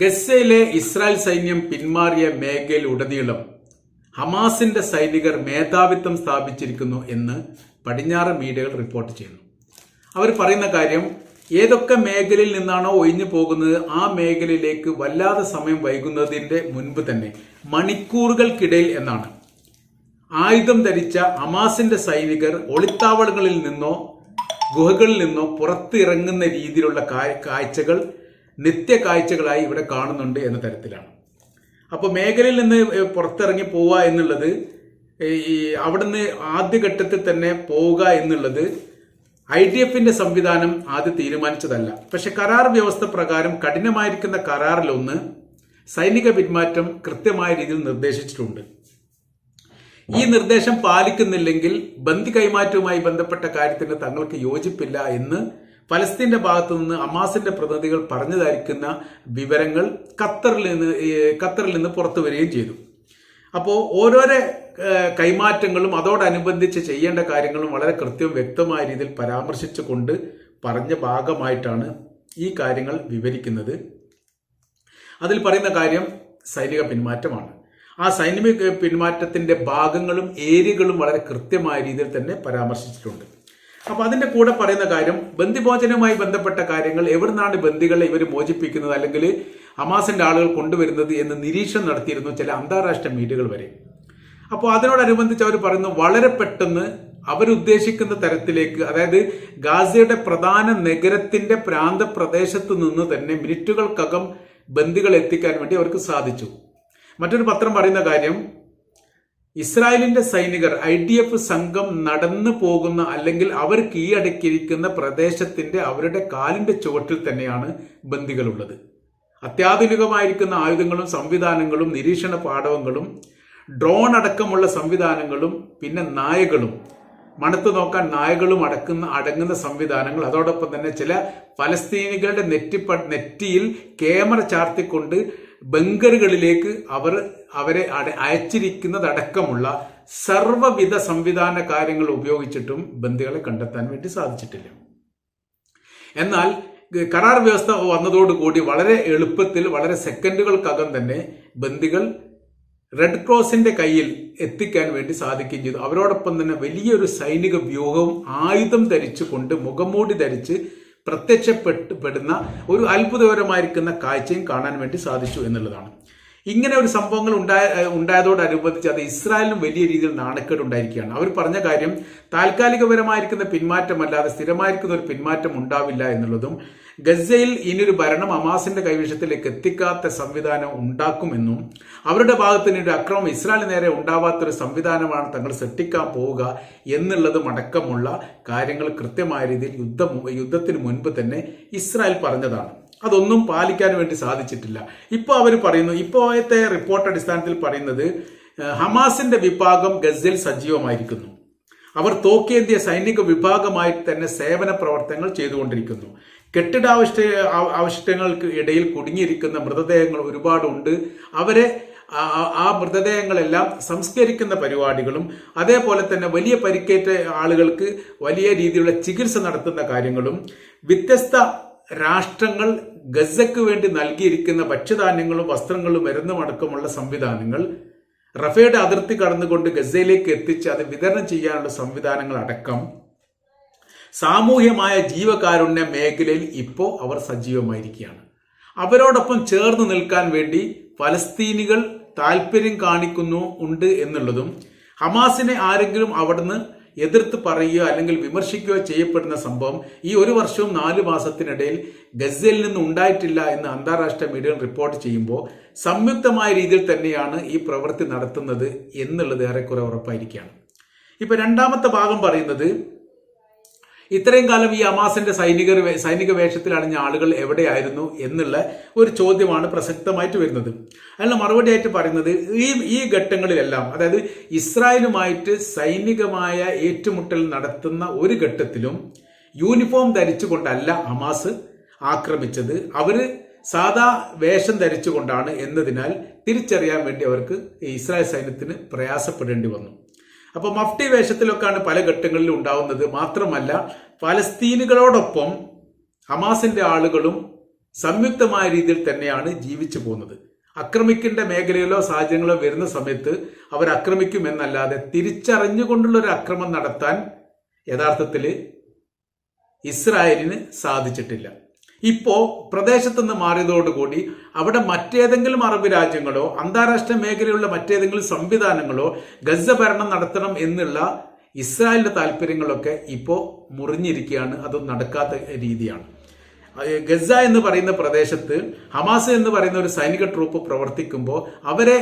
ഗസയിലെ ഇസ്രായേൽ സൈന്യം പിന്മാറിയ മേഖലയിലുടനീളം ഹമാസിന്റെ സൈനികർ മേധാവിത്വം സ്ഥാപിച്ചിരിക്കുന്നു എന്ന് പടിഞ്ഞാറ് മീഡിയകൾ റിപ്പോർട്ട് ചെയ്യുന്നു. അവർ പറയുന്ന കാര്യം ഏതൊക്കെ മേഖലയിൽ നിന്നാണോ ഒഴിഞ്ഞു പോകുന്നത് ആ മേഖലയിലേക്ക് വല്ലാതെ സമയം വൈകുന്നതിന്റെ മുൻപ് തന്നെ മണിക്കൂറുകൾക്കിടയിൽ എന്നാണ്. ആയുധം ധരിച്ച ഹമാസിന്റെ സൈനികർ ഒളിത്താവളങ്ങളിൽ നിന്നോ ഗുഹകളിൽ നിന്നോ പുറത്തിറങ്ങുന്ന രീതിയിലുള്ള കാഴ്ചകൾ നിത്യ കാഴ്ചകളായി ഇവിടെ കാണുന്നുണ്ട് എന്ന തരത്തിലാണ്. അപ്പോൾ മേഖലയിൽ നിന്ന് പുറത്തിറങ്ങി പോവുക എന്നുള്ളത് ഈ അവിടുന്ന് ആദ്യഘട്ടത്തിൽ തന്നെ പോവുക എന്നുള്ളത് ഐ ഡി എഫിന്റെ സംവിധാനം ആദ്യം തീരുമാനിച്ചതല്ല. പക്ഷെ കരാർ വ്യവസ്ഥ പ്രകാരം കഠിനമായിരിക്കുന്ന കരാറിലൊന്ന് സൈനിക പിന്മാറ്റം കൃത്യമായ രീതിയിൽ നിർദ്ദേശിച്ചിട്ടുണ്ട്. ഈ നിർദ്ദേശം പാലിക്കുന്നില്ലെങ്കിൽ ബന്ദി കൈമാറ്റവുമായി ബന്ധപ്പെട്ട കാര്യത്തിന് തങ്ങൾക്ക് യോജിപ്പില്ല എന്ന് ഫലസ്തീന്റെ ഭാഗത്തു നിന്ന് അമാസിന്റെ പ്രതിനിധികൾ പറഞ്ഞതായിരിക്കുന്ന വിവരങ്ങൾ ഖത്തറിൽ നിന്ന് ഖത്തറിൽ നിന്ന് പുറത്തു വരികയും ചെയ്തു. അപ്പോൾ ഓരോരോ കൈമാറ്റങ്ങളും അതോടനുബന്ധിച്ച് ചെയ്യേണ്ട കാര്യങ്ങളും വളരെ കൃത്യവും വ്യക്തമായ രീതിയിൽ പരാമർശിച്ചുകൊണ്ട് പറഞ്ഞ ഭാഗമായിട്ടാണ് ഈ കാര്യങ്ങൾ വിവരിക്കുന്നത്. അതിൽ പറയുന്ന കാര്യം സൈനിക പിന്മാറ്റമാണ്. ആ സൈനിക പിന്മാറ്റത്തിന്റെ ഭാഗങ്ങളും ഏരിയകളും വളരെ കൃത്യമായ രീതിയിൽ തന്നെ പരാമർശിച്ചിട്ടുണ്ട്. അപ്പൊ അതിന്റെ കൂടെ പറയുന്ന കാര്യം ബന്ദിമോചനവുമായി ബന്ധപ്പെട്ട കാര്യങ്ങൾ എവിടുന്നാണ് ബന്ദികളെ ഇവർ മോചിപ്പിക്കുന്നത് അല്ലെങ്കിൽ ഹമാസിന്റെ ആളുകൾ കൊണ്ടുവരുന്നത് എന്ന് നിരീക്ഷണം നടത്തിയിരുന്നു ചില അന്താരാഷ്ട്ര മീഡിയകൾ വരെ. അപ്പോൾ അതിനോടനുബന്ധിച്ച് അവർ പറയുന്നു വളരെ പെട്ടെന്ന് അവരുദ്ദേശിക്കുന്ന തരത്തിലേക്ക് അതായത് ഗാസയുടെ പ്രധാന നഗരത്തിന്റെ പ്രാന്ത പ്രദേശത്ത് നിന്ന് തന്നെ മിനിറ്റുകൾക്കകം ബന്ദികൾ എത്തിക്കാൻ വേണ്ടി അവർക്ക് സാധിച്ചു. മറ്റൊരു പത്രം പറയുന്ന കാര്യം ഇസ്രായേലിന്റെ സൈനികർ ഐ ഡി എഫ് സംഘം നടന്നു പോകുന്ന അല്ലെങ്കിൽ അവർ കീഴടക്കിയിരിക്കുന്ന പ്രദേശത്തിന്റെ അവരുടെ കാലിന്റെ ചുവട്ടിൽ തന്നെയാണ് ബന്ദികളുള്ളത്. അത്യാധുനികമായിരിക്കുന്ന ആയുധങ്ങളും സംവിധാനങ്ങളും നിരീക്ഷണ പാടവങ്ങളും ഡ്രോൺ അടക്കമുള്ള സംവിധാനങ്ങളും പിന്നെ നായകളും മണത്ത് നോക്കാൻ നായകളും അടക്കുന്ന അടങ്ങുന്ന സംവിധാനങ്ങൾ അതോടൊപ്പം തന്നെ ചില ഫലസ്തീനികളുടെ നെറ്റിപ്പ നെറ്റിയിൽ ക്യാമറ ചാർത്തിക്കൊണ്ട് ബങ്കറുകളിലേക്ക് അവർ അവരെ അയച്ചിരിക്കുന്നതടക്കമുള്ള സർവവിധ സംവിധാന കാര്യങ്ങൾ ഉപയോഗിച്ചിട്ടും ബന്ദികളെ കണ്ടെത്താൻ വേണ്ടി സാധിച്ചിട്ടില്ല. എന്നാൽ കരാർ വ്യവസ്ഥ വന്നതോടുകൂടി വളരെ എളുപ്പത്തിൽ വളരെ സെക്കൻഡുകൾക്കകം തന്നെ ബന്ദികൾ റെഡ് ക്രോസിന്റെ കയ്യിൽ എത്തിക്കാൻ വേണ്ടി സാധിക്കുകയും ചെയ്തു. അവരോടൊപ്പം തന്നെ വലിയൊരു സൈനിക വ്യൂഹവും ആയുധം ധരിച്ചുകൊണ്ട് മുഖംമൂടി ധരിച്ച് പ്രത്യക്ഷപ്പെട്ട് പെടുന്ന ഒരു അത്ഭുതകരമായിരിക്കുന്ന കാഴ്ചയും കാണാൻ വേണ്ടി സാധിച്ചു എന്നുള്ളതാണ്. ഇങ്ങനെ ഒരു സംഭവങ്ങൾ ഉണ്ടായ ഉണ്ടായതോടനുബന്ധിച്ച് അത് ഇസ്രായേലിനും വലിയ രീതിയിൽ നാണക്കേട് ഉണ്ടായിരിക്കുകയാണ് അവർ പറഞ്ഞ കാര്യം താൽക്കാലികപരമായിരിക്കുന്ന പിന്മാറ്റമല്ലാതെ സ്ഥിരമായിരിക്കുന്ന ഒരു പിന്മാറ്റം ഉണ്ടാവില്ല എന്നുള്ളതും ഗസയിൽ ഇനിയൊരു ഭരണം അമാസിന്റെ കൈവശത്തിലേക്ക് എത്തിക്കാത്ത സംവിധാനം ഉണ്ടാക്കുമെന്നും അവരുടെ ഭാഗത്ത് ഇനി ഒരു അക്രമം ഇസ്രായേലിന് നേരെ ഉണ്ടാവാത്തൊരു സംവിധാനമാണ് തങ്ങൾ സൃഷ്ടിക്കാൻ പോവുക എന്നുള്ളതും അടക്കമുള്ള കാര്യങ്ങൾ കൃത്യമായ രീതിയിൽ യുദ്ധം യുദ്ധത്തിന് മുൻപ് തന്നെ ഇസ്രായേൽ പറഞ്ഞതാണ്. അതൊന്നും പാലിക്കാൻ വേണ്ടി സാധിച്ചിട്ടില്ല. ഇപ്പോൾ അവർ പറയുന്നു ഇപ്പോഴത്തെ റിപ്പോർട്ട് അടിസ്ഥാനത്തിൽ പറയുന്നത് ഹമാസിന്റെ വിഭാഗം ഗസയിൽ സജീവമായിരിക്കുന്നു. അവർ തോക്കേന്ത്യ സൈനിക വിഭാഗമായി തന്നെ സേവന പ്രവർത്തനങ്ങൾ ചെയ്തുകൊണ്ടിരിക്കുന്നു. കെട്ടിടാവശ്യ അവശിഷ്ടങ്ങൾക്ക് ഇടയിൽ കുടുങ്ങിയിരിക്കുന്ന മൃതദേഹങ്ങൾ ഒരുപാടുണ്ട്. അവരെ ആ മൃതദേഹങ്ങളെല്ലാം സംസ്കരിക്കുന്ന പരിപാടികളും അതേപോലെ തന്നെ വലിയ പരിക്കേറ്റ ആളുകൾക്ക് വലിയ രീതിയിലുള്ള ചികിത്സ നടത്തുന്ന കാര്യങ്ങളും വ്യത്യസ്ത രാഷ്ട്രങ്ങൾ ഗസയ്ക്ക് വേണ്ടി നൽകിയിരിക്കുന്ന ഭക്ഷ്യധാന്യങ്ങളും വസ്ത്രങ്ങളും മരുന്നും അടക്കമുള്ള സംവിധാനങ്ങൾ റഫയുടെ അതിർത്തി കടന്നുകൊണ്ട് ഗസയിലേക്ക് എത്തിച്ച് അത് വിതരണം ചെയ്യാനുള്ള സംവിധാനങ്ങൾ അടക്കം സാമൂഹ്യമായ ജീവകാരുണ്യ മേഖലയിൽ ഇപ്പോൾ അവർ സജീവമായിരിക്കുകയാണ്. അവരോടൊപ്പം ചേർന്ന് നിൽക്കാൻ വേണ്ടി ഫലസ്തീനികൾ താല്പര്യം കാണിക്കുന്നു ഉണ്ട് എന്നുള്ളതും ഹമാസിനെ ആരെങ്കിലും അവിടുന്ന് എതിർത്ത് പറയുകയോ അല്ലെങ്കിൽ വിമർശിക്കുകയോ ചെയ്യപ്പെടുന്ന സംഭവം ഈ ഒരു വർഷവും നാല് മാസത്തിനിടയിൽ ഗസയിൽ നിന്ന് ഉണ്ടായിട്ടില്ല എന്ന് അന്താരാഷ്ട്ര മീഡിയകൾ റിപ്പോർട്ട് ചെയ്യുമ്പോൾ സംയുക്തമായ രീതിയിൽ തന്നെയാണ് ഈ പ്രവൃത്തി നടത്തുന്നത് എന്നുള്ളത് ഏറെക്കുറെ ഉറപ്പായിരിക്കുകയാണ്. ഇപ്പൊ രണ്ടാമത്തെ ഭാഗം പറയുന്നത് ഇത്രയും കാലം ഈ അമാസിന്റെ സൈനിക സൈനിക വേഷത്തിൽ അണിഞ്ഞ ആളുകൾ എവിടെയായിരുന്നു എന്നുള്ള ഒരു ചോദ്യമാണ് പ്രസക്തമായിട്ട് വരുന്നത്. അതിനുള്ള മറുപടിയായിട്ട് പറയുന്നത് ഈ ഈ ഘട്ടങ്ങളിലെല്ലാം അതായത് ഇസ്രായേലുമായിട്ട് സൈനികമായ ഏറ്റുമുട്ടൽ നടത്തുന്ന ഒരു ഘട്ടത്തിലും യൂണിഫോം ധരിച്ചുകൊണ്ടല്ല അമാസ് ആക്രമിച്ചത്. അവർ സാധാ വേഷം ധരിച്ചുകൊണ്ടാണ് എന്നതിനാൽ തിരിച്ചറിയാൻ വേണ്ടി അവർക്ക് ഇസ്രായേൽ സൈന്യത്തിന് പ്രയാസപ്പെടേണ്ടി വന്നു. അപ്പൊ മഫ്തി വേഷത്തിലൊക്കെയാണ് പല ഘട്ടങ്ങളിലും ഉണ്ടാവുന്നത്. മാത്രമല്ല ഫലസ്തീനുകളോടൊപ്പം ഹമാസിന്റെ ആളുകളും സംയുക്തമായ രീതിയിൽ തന്നെയാണ് ജീവിച്ചു പോകുന്നത്. ആക്രമിക്കേണ്ട മേഖലയിലോ സാഹചര്യങ്ങളോ വരുന്ന സമയത്ത് അവർ ആക്രമിക്കുമെന്നല്ലാതെ തിരിച്ചറിഞ്ഞുകൊണ്ടുള്ള ഒരു അക്രമം നടത്താൻ യഥാർത്ഥത്തിൽ ഇസ്രായേലിന് സാധിച്ചിട്ടില്ല. ഇപ്പോ പ്രദേശത്തുനിന്ന് മാറിയതോടുകൂടി അവിടെ മറ്റേതെങ്കിലും അറബ് രാജ്യങ്ങളോ അന്താരാഷ്ട്ര മേഖലയുള്ള മറ്റേതെങ്കിലും സംവിധാനങ്ങളോ ഗസ ഭരണം നടത്തണം എന്നുള്ള ഇസ്രായേലിന്റെ താല്പര്യങ്ങളൊക്കെ ഇപ്പോൾ മുറിഞ്ഞിരിക്കുകയാണ്. അത് നടക്കാത്ത രീതിയാണ്. ഗസ എന്ന് പറയുന്ന പ്രദേശത്ത് ഹമാസ് എന്ന് പറയുന്ന ഒരു സൈനിക ട്രൂപ്പ് പ്രവർത്തിക്കുമ്പോൾ അവരെ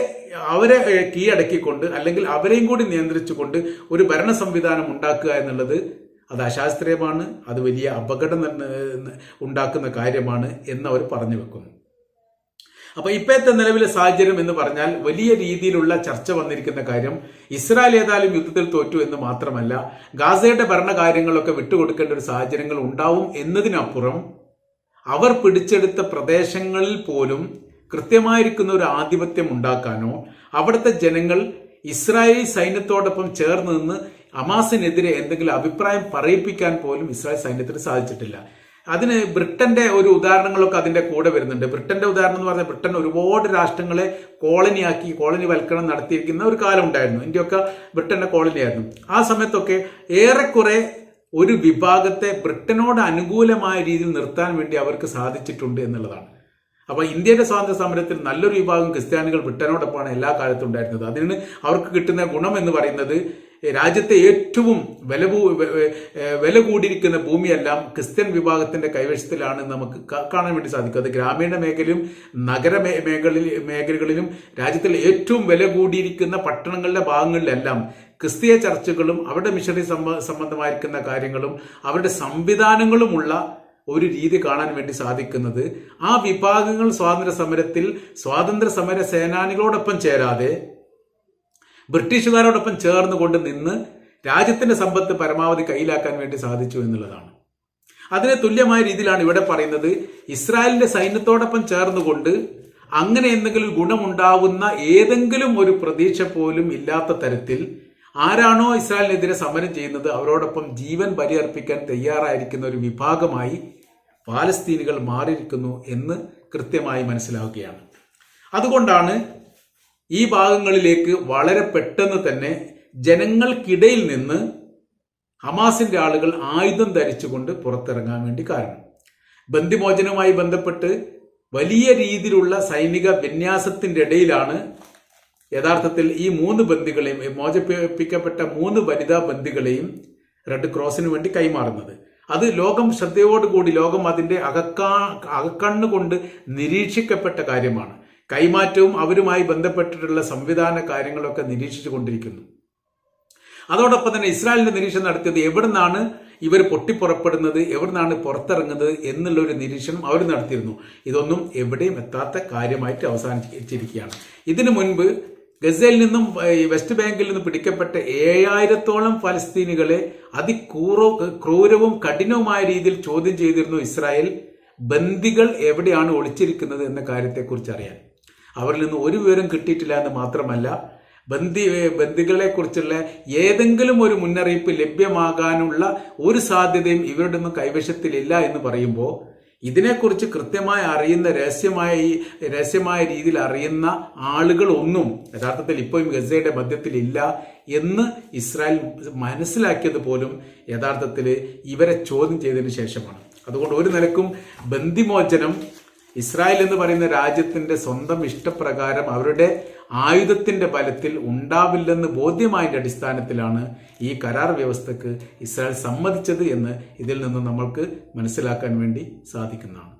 അവരെ കീഴടക്കിക്കൊണ്ട് അല്ലെങ്കിൽ അവരെയും കൂടി നിയന്ത്രിച്ചുകൊണ്ട് ഒരു ഭരണ സംവിധാനം ഉണ്ടാക്കുക എന്നുള്ളത് അത് അശാസ്ത്രീയമാണ് അത് വലിയ അപകടം ഉണ്ടാക്കുന്ന കാര്യമാണ് എന്ന് അവർ പറഞ്ഞു വെക്കുന്നു. അപ്പൊ ഇപ്പോഴത്തെ നിലവിലെ സാഹചര്യം എന്ന് പറഞ്ഞാൽ വലിയ രീതിയിലുള്ള ചർച്ച വന്നിരിക്കുന്ന കാര്യം ഇസ്രായേൽ ഏതായാലും യുദ്ധത്തിൽ തോറ്റു എന്ന് മാത്രമല്ല ഗാസയുടെ ഭരണകാര്യങ്ങളൊക്കെ വിട്ടുകൊടുക്കേണ്ട ഒരു സാഹചര്യങ്ങൾ ഉണ്ടാവും എന്നതിനപ്പുറം അവർ പിടിച്ചെടുത്ത പ്രദേശങ്ങളിൽ പോലും കൃത്യമായിരിക്കുന്ന ഒരു ആധിപത്യം ഉണ്ടാക്കാനോ അവിടുത്തെ ജനങ്ങൾ ഇസ്രായേലി സൈന്യത്തോടൊപ്പം ചേർന്ന് നിന്ന് ഹമാസിനെതിരെ എന്തെങ്കിലും അഭിപ്രായം പറയിപ്പിക്കാൻ പോലും ഇസ്രായേൽ സൈന്യത്തിന് സാധിച്ചിട്ടില്ല. അതിന് ബ്രിട്ടന്റെ ഒരു ഉദാഹരണങ്ങളൊക്കെ അതിന്റെ കൂടെ വരുന്നുണ്ട്. ബ്രിട്ടന്റെ ഉദാഹരണം എന്ന് പറഞ്ഞാൽ ബ്രിട്ടൻ ഒരുപാട് രാഷ്ട്രങ്ങളെ കോളനിയാക്കി കോളനി വൽക്കരണം നടത്തിയിരിക്കുന്ന ഒരു കാലം ഉണ്ടായിരുന്നു. ഇന്ത്യയൊക്കെ ബ്രിട്ടന്റെ കോളനിയായിരുന്നു. ആ സമയത്തൊക്കെ ഏറെക്കുറെ ഒരു വിഭാഗത്തെ ബ്രിട്ടനോട് അനുകൂലമായ രീതിയിൽ നിർത്താൻ വേണ്ടി അവർക്ക് സാധിച്ചിട്ടുണ്ട് എന്നുള്ളതാണ്. അപ്പൊ ഇന്ത്യയുടെ സ്വാതന്ത്ര്യ സമരത്തിൽ നല്ലൊരു വിഭാഗം ക്രിസ്ത്യാനികൾ ബ്രിട്ടനോടൊപ്പമാണ് എല്ലാ കാലത്തും ഉണ്ടായിരുന്നത്. അതിന് അവർക്ക് കിട്ടുന്ന ഗുണം എന്ന് പറയുന്നത് രാജ്യത്തെ ഏറ്റവും വില വില കൂടിയിരിക്കുന്ന ഭൂമിയെല്ലാം ക്രിസ്ത്യൻ വിഭാഗത്തിന്റെ കൈവശത്തിലാണ് നമുക്ക് കാണാൻ വേണ്ടി സാധിക്കും. അത് ഗ്രാമീണ മേഖലയും നഗര മേഖലയിൽ മേഖലകളിലും രാജ്യത്തിലെ ഏറ്റവും വില കൂടിയിരിക്കുന്ന പട്ടണങ്ങളിലെ ഭാഗങ്ങളിലെല്ലാം ക്രിസ്തീയ ചർച്ചുകളും അവരുടെ മിഷണറി സംബന്ധമായിരിക്കുന്ന കാര്യങ്ങളും അവരുടെ സംവിധാനങ്ങളുമുള്ള ഒരു രീതി കാണാൻ വേണ്ടി സാധിക്കുന്നത്. ആ വിഭാഗങ്ങൾ സ്വാതന്ത്ര്യ സമരത്തിൽ സ്വാതന്ത്ര്യ സമര സേനാനികളോടൊപ്പം ചേരാതെ ബ്രിട്ടീഷുകാരോടൊപ്പം ചേർന്നുകൊണ്ട് നിന്ന് രാജ്യത്തിന്റെ സമ്പത്ത് പരമാവധി കയ്യിലാക്കാൻ വേണ്ടി സാധിച്ചു എന്നുള്ളതാണ്. അതിന് തുല്യമായ രീതിയിലാണ് ഇവിടെ പറയുന്നത്. ഇസ്രായേലിന്റെ സൈന്യത്തോടൊപ്പം ചേർന്നുകൊണ്ട് അങ്ങനെ എന്തെങ്കിലും ഗുണമുണ്ടാവുന്ന ഏതെങ്കിലും ഒരു പ്രതീക്ഷ പോലും ഇല്ലാത്ത തരത്തിൽ ആരാണോ ഇസ്രായേലിനെതിരെ സമരം ചെയ്യുന്നത് അവരോടൊപ്പം ജീവൻ ബലിയർപ്പിക്കാൻ തയ്യാറായിരിക്കുന്ന ഒരു വിഭാഗമായി പാലസ്തീനുകൾ മാറിയിരിക്കുന്നു എന്ന് കൃത്യമായി മനസ്സിലാവുകയാണ്. അതുകൊണ്ടാണ് ഈ ഭാഗങ്ങളിലേക്ക് വളരെ പെട്ടെന്ന് തന്നെ ജനങ്ങൾക്കിടയിൽ നിന്ന് ഹമാസിന്റെ ആളുകൾ ആയുധം ധരിച്ചുകൊണ്ട് പുറത്തിറങ്ങാൻ വേണ്ടി കാരണം. ബന്ദിമോചനവുമായി ബന്ധപ്പെട്ട് വലിയ രീതിയിലുള്ള സൈനിക വിന്യാസത്തിന്റെ ഇടയിലാണ് യഥാർത്ഥത്തിൽ ഈ മൂന്ന് ബന്ദികളെയും മോചിപ്പിക്കപ്പെട്ട മൂന്ന് വനിതാ ബന്ദികളെയും റെഡ് ക്രോസിന് വേണ്ടി കൈമാറുന്നത്. അത് ലോകം ശ്രദ്ധയോടുകൂടി ലോകം അതിന്റെ അകക്കാ അകക്കണ്ണുകൊണ്ട് നിരീക്ഷിക്കപ്പെട്ട കാര്യമാണ്. കൈമാറ്റവും അവരുമായി ബന്ധപ്പെട്ടിട്ടുള്ള സംവിധാന കാര്യങ്ങളൊക്കെ നിരീക്ഷിച്ചു കൊണ്ടിരിക്കുന്നു. അതോടൊപ്പം തന്നെ ഇസ്രായേലിന്റെ നിരീക്ഷണം നടത്തിയത് എവിടുന്നാണ് ഇവർ പൊട്ടിപ്പുറപ്പെടുന്നത് എവിടുന്നാണ് പുറത്തിറങ്ങുന്നത് എന്നുള്ള ഒരു നിരീക്ഷണം അവർ നടത്തിയിരുന്നു. ഇതൊന്നും എവിടെയും എത്താത്ത കാര്യമായിട്ട് അവസാനിച്ചിരിക്കുകയാണ്. ഇതിനു മുൻപ് ഗസയിൽ നിന്നും വെസ്റ്റ് ബാങ്കിൽ നിന്നും പിടിക്കപ്പെട്ട ഏഴായിരത്തോളം ഫലസ്തീനികളെ അതിക്രൂറ ക്രൂരവും കഠിനവുമായ രീതിയിൽ ചോദ്യം ചെയ്തിരുന്നു ഇസ്രായേൽ ബന്ദികൾ എവിടെയാണ് ഒളിച്ചിരിക്കുന്നത് എന്ന കാര്യത്തെക്കുറിച്ച് അറിയാൻ അവരിൽ നിന്ന് ഒരു വിവരം കിട്ടിയിട്ടില്ല എന്ന് മാത്രമല്ല ബന്ധി ബന്ധികളെ കുറിച്ചുള്ള ഏതെങ്കിലും ഒരു മുന്നറിയിപ്പ് ലഭ്യമാകാനുള്ള ഒരു സാധ്യതയും ഇവരുടെ ഒന്നും കൈവശത്തിലില്ല എന്ന് പറയുമ്പോൾ ഇതിനെക്കുറിച്ച് കൃത്യമായി അറിയുന്ന രഹസ്യമായ ഈ രഹസ്യമായ രീതിയിൽ അറിയുന്ന ആളുകൾ ഒന്നും യഥാർത്ഥത്തിൽ ഇപ്പോഴും ഗസയുടെ മധ്യത്തിലില്ല എന്ന് ഇസ്രായേൽ മനസ്സിലാക്കിയത് പോലും യഥാർത്ഥത്തിൽ ഇവരെ ചോദ്യം ചെയ്തതിന് ശേഷമാണ്. അതുകൊണ്ട് ഒരു നിലക്കും ബന്ദിമോചനം ഇസ്രായേൽ എന്ന് പറയുന്ന രാജ്യത്തിന്റെ സ്വന്തം ഇഷ്ടപ്രകാരം അവരുടെ ആയുധത്തിന്റെ ബലത്തിൽ ഉണ്ടാവില്ലെന്ന് ബോധ്യമായതിന്റെ അടിസ്ഥാനത്തിലാണ് ഈ കരാർ വ്യവസ്ഥക്ക് ഇസ്രായേൽ സമ്മതിച്ചത് എന്ന് ഇതിൽ നിന്ന് നമ്മൾക്ക് മനസ്സിലാക്കാൻ വേണ്ടി സാധിക്കുന്നതാണ്.